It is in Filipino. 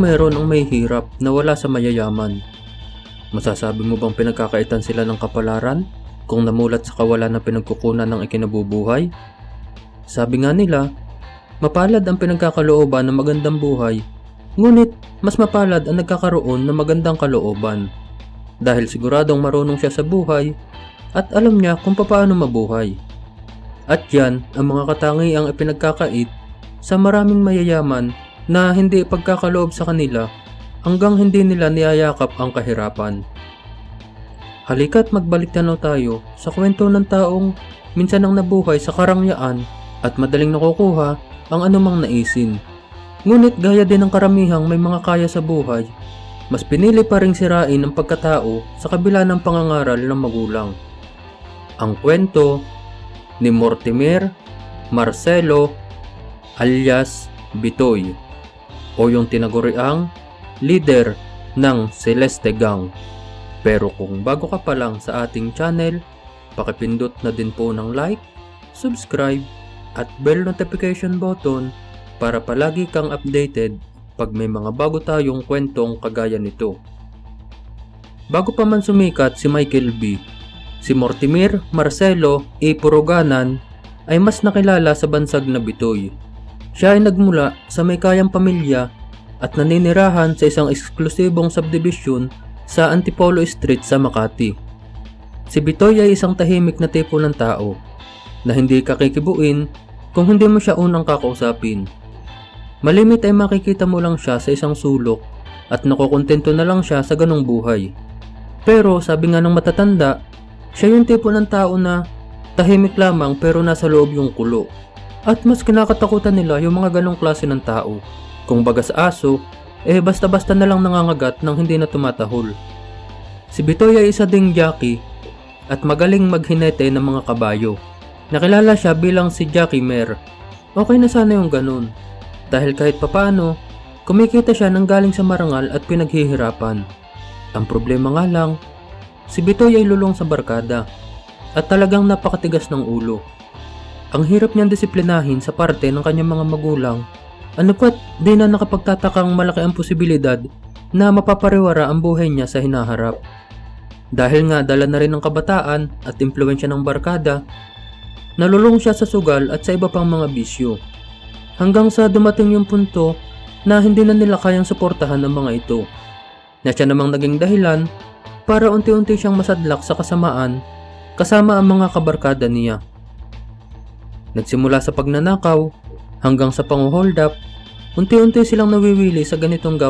meron ang may hirap na wala sa mayayaman? Masasabi mo bang pinagkakaitan sila ng kapalaran kung namulat sa kawalan ng pinagkukunan ng ikinabubuhay? Sabi nga nila, mapalad ang pinagkakalooban ng magandang buhay, ngunit mas mapalad ang nagkakaroon ng magandang kalooban. Dahil siguradong marunong siya sa buhay at alam niya kung paano mabuhay. At yan ang mga katangiang ipinagkakait sa maraming mayayaman na hindi pagkakaloob sa kanila hanggang hindi nila niyayakap ang kahirapan. Halika't magbalik tanaw tayo sa kwento ng taong minsan ang nabuhay sa karangyaan at madaling nakukuha ang anumang naisin. Ngunit gaya din ng karamihang may mga kaya sa buhay, mas pinili pa ring sirain ang pagkatao sa kabila ng pangangaral ng magulang. Ang kwento ni Mortimer Marcelo alias Bitoy o yung tinaguriang leader ng Celeste Gang. Pero kung bago ka pa lang sa ating channel, pakipindot na din po ng like, subscribe, at bell notification button para palagi kang updated pag may mga bago tayong kwentong kagaya nito. Bago pa man sumikat si Michael B., si Mortimer Marcelo A. Puruganan ay mas nakilala sa bansag na Bitoy. Siya ay nagmula sa may kayang pamilya at naninirahan sa isang eksklusibong subdivision sa Antipolo Street sa Makati. Si Bitoy ay isang tahimik na tipo ng tao na hindi kakikibuin kung hindi mo siya unang kakausapin. Malimit ay makikita mo lang siya sa isang sulok at nakukontento na lang siya sa ganong buhay. Pero sabi nga ng matatanda, siya yung tipo ng tao na tahimik lamang pero nasa loob yung kulo. At mas kinakatakutan nila yung mga ganong klase ng tao. Kung baga sa aso, eh basta-basta na lang nangangagat nang hindi na tumatahol. Si Bitoy ay isa ding jockey at magaling maghinete ng mga kabayo. Nakilala siya bilang si Jackie Mer. Okay na sana yung ganun. Dahil kahit papano, kumikita siya ng galing sa marangal at pinaghihirapan. Ang problema nga lang, si Bitoy ay lulong sa barkada at talagang napakatigas ng ulo. Ang hirap niyang disiplinahin sa parte ng kanyang mga magulang ano pat, di na nakapagtatakang malaki ang posibilidad na mapapariwara ang buhay niya sa hinaharap. Dahil nga dala na rin ng kabataan at impluensya ng barkada, nalulong siya sa sugal at sa iba pang mga bisyo. Hanggang sa dumating yung punto na hindi na nila kayang suportahan ang mga ito. Na siya namang naging dahilan para unti-unti siyang masadlak sa kasamaan kasama ang mga kabarkada niya. Nagsimula sa pagnanakaw hanggang sa pang-hold up, unti-unti silang nawiwili sa ganitong gawain